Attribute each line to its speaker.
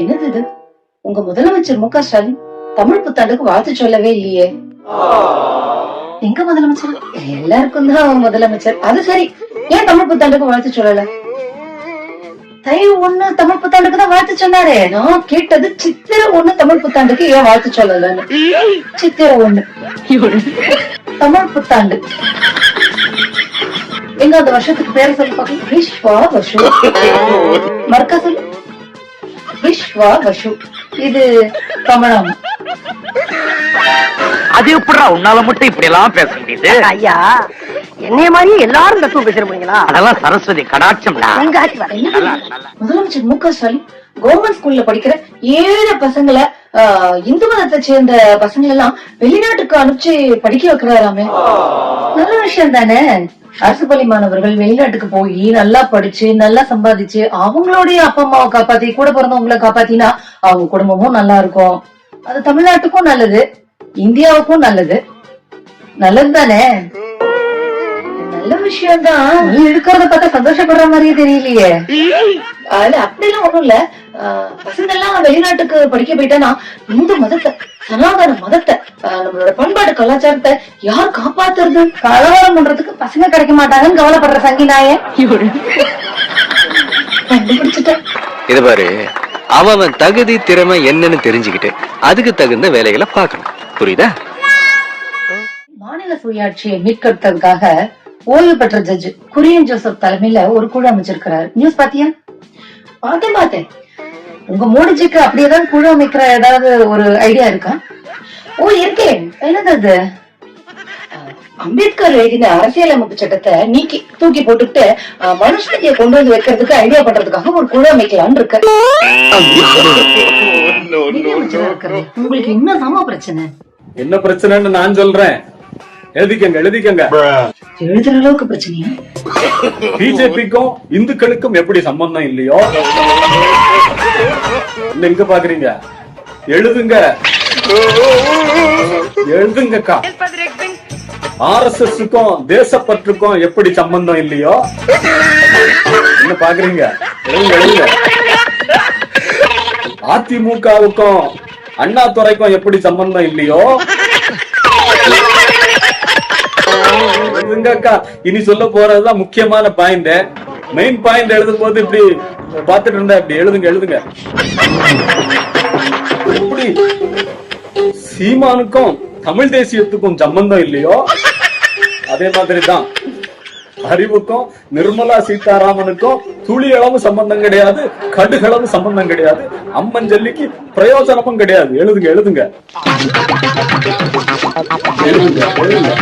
Speaker 1: என்னது இது? உங்க முதலமைச்சர் மு க ஸ்டாலின் தமிழ் புத்தாண்டுக்கு வாழ்த்து சொல்லவே இல்லையே. எங்க முதலமைச்சர்? எல்லாருக்கும் தான் முதலமைச்சர். அது சரி. ஏன் தமிழ் புத்தாண்டுக்கு வாழ்த்து சொல்லல? தை ஒண்ணு தமிழ் புத்தாண்டுக்கு தான் வாழ்த்து சொன்னாரே. நான் கேட்டது சித்திர ஒண்ணு தமிழ் புத்தாண்டுக்கு ஏன் வாழ்த்து சொல்லலன்னு. சித்திர ஒண்ணு. தமிழ் புத்தாண்டு. எங்க அந்த வருஷத்துக்கு பேர சொல்லி பார்க்கலாம் விஸ்வா சொல்லு. விஸ்வா வசு. இது தமிழாம
Speaker 2: அது எப்படிடா உன்னால மட்டும் இப்படி எல்லாம் பேச முடியுது?
Speaker 3: ஐயா என்னைய மாதிரி எல்லாரும் தத்துவம் பேசுற போறீங்களா
Speaker 2: அதெல்லாம் சரஸ்வதி கடாட்சம்டா.
Speaker 1: முதலமைச்சர் மு க ஸ்டாலின் கவர்மெண்ட் ஸ்கூல்ல படிக்கிற ஏழு பசங்களை இந்து மதத்தை சேர்ந்த பசங்களை எல்லாம் வெளிநாட்டுக்கு அனுப்பிச்சு படிக்க வைக்கிறாராமே. நல்ல விஷயம் தானே? அரசு பள்ளி மாணவர்கள் வெளிநாட்டுக்கு போய் நல்லா படிச்சு நல்லா சம்பாதிச்சு அவங்களுடைய அப்பா அம்மாவை காப்பாத்தி கூட பிறந்தவங்களை காப்பாத்தினா அவங்க குடும்பமும் நல்லா இருக்கும். அது தமிழ்நாட்டுக்கும் நல்லது இந்தியாவுக்கும் நல்லது. நல்லது தானே? நல்ல விஷயம் தான். நீ இருக்கிறத பார்த்தா சந்தோஷப்படுற மாதிரியே தெரியலையே. அதுல அப்படிலாம் ஒண்ணும் இல்ல. ஆஹ் பசங்க எல்லாம் வெளிநாட்டுக்கு படிக்க போயிட்டானா? இந்து மதத்தை சனாதன மதத்தை நம்மளோட பண்பாடு கலாச்சாரத்தை யார் காப்பாத்துறது? கலவரம் பண்றதுக்கு பசங்க கிடைக்க மாட்டாங்கன்னு கவலைப்படுற சங்கி நாய கண்டுபிடிச்சிட்டேன்.
Speaker 4: இது பாரு அவன் தகுதி திறமை என்னன்னு தெரிஞ்சுக்கிட்டு அதுக்கு தகுந்த வேலைகளை பார்க்கணும். புரியுதா?
Speaker 1: மாநில சுயாட்சியை மீட்கிறதுக்காக ஓய்வு பெற்ற ஜட்ஜ் குரியன் ஜோசப் தலைமையில ஒரு குழு அமைச்சிருக்கிறாரு. நியூஸ் பாத்தியா? பார்த்தேன் பார்த்தேன். உங்க மோடிஜிக்கு அப்படியேதான் குழு அமைக்கிற ஏதாவது ஒரு ஐடியா இருக்கா? ஓ இருக்கே. என்னது அது? அம்பேத்கர் எழுதின அரசியலமைப்பு சட்டத்தை நீக்கி தூக்கி போட்டுட்டு மனுஸ்மிருதியை கொண்டு வந்து வைக்கிறதுக்கு ஐடியா பண்றதுக்காக ஒரு குழு அமைக்கலாம்னு இருக்கு. உங்களுக்கு என்ன சம பிரச்சனை?
Speaker 5: என்ன பிரச்சனைன்னு நான் சொல்றேன். எழுதிக்கங்க எழுதிக்கங்க.
Speaker 1: எழுதுற அளவுக்கு பிரச்சனையா?
Speaker 5: பிஜேபிக்கும் இந்துக்களுக்கும் எப்படி சம்பந்தம் இல்லையோ? இல்ல பாக்குறீங்க? எழுதுங்க. எழுதுங்கக்கா. ஆர் எஸ் தேசப்பற்றுக்கும் எப்படி சம்பந்தம் இல்லையோ? என்ன பாக்குறீங்க? எழுதுங்க எழுதுங்க. அதிமுகவுக்கும் அண்ணாதுரைக்கும் எப்படி சம்பந்தம் இல்லையோ? எழுதுங்கக்கா. இனி சொல்ல போறதுதான் முக்கியமான பாயிண்ட் மெயின் பாயிண்ட் எழுதும் போது இப்படி பாத்துட்டு இருந்தா இப்படி எழுதுங்க எழுதுங்க. எப்படி? சீமானுக்கும் தமிழ் தேசியத்துக்கும் சம்பந்தம் இல்லையோ? அதே மாதிரி தான் அறிவுக்கும் நிர்மலா சீதாராமனுக்கும் துளி அளவு சம்பந்தம் கிடையாது கடுகளவு சம்பந்தம் கிடையாது அம்மன் ஜல்லிக்கு பிரயோஜனமும் கிடையாது. எழுதுங்க எழுதுங்க. எழுதுங்க எழுதுங்க.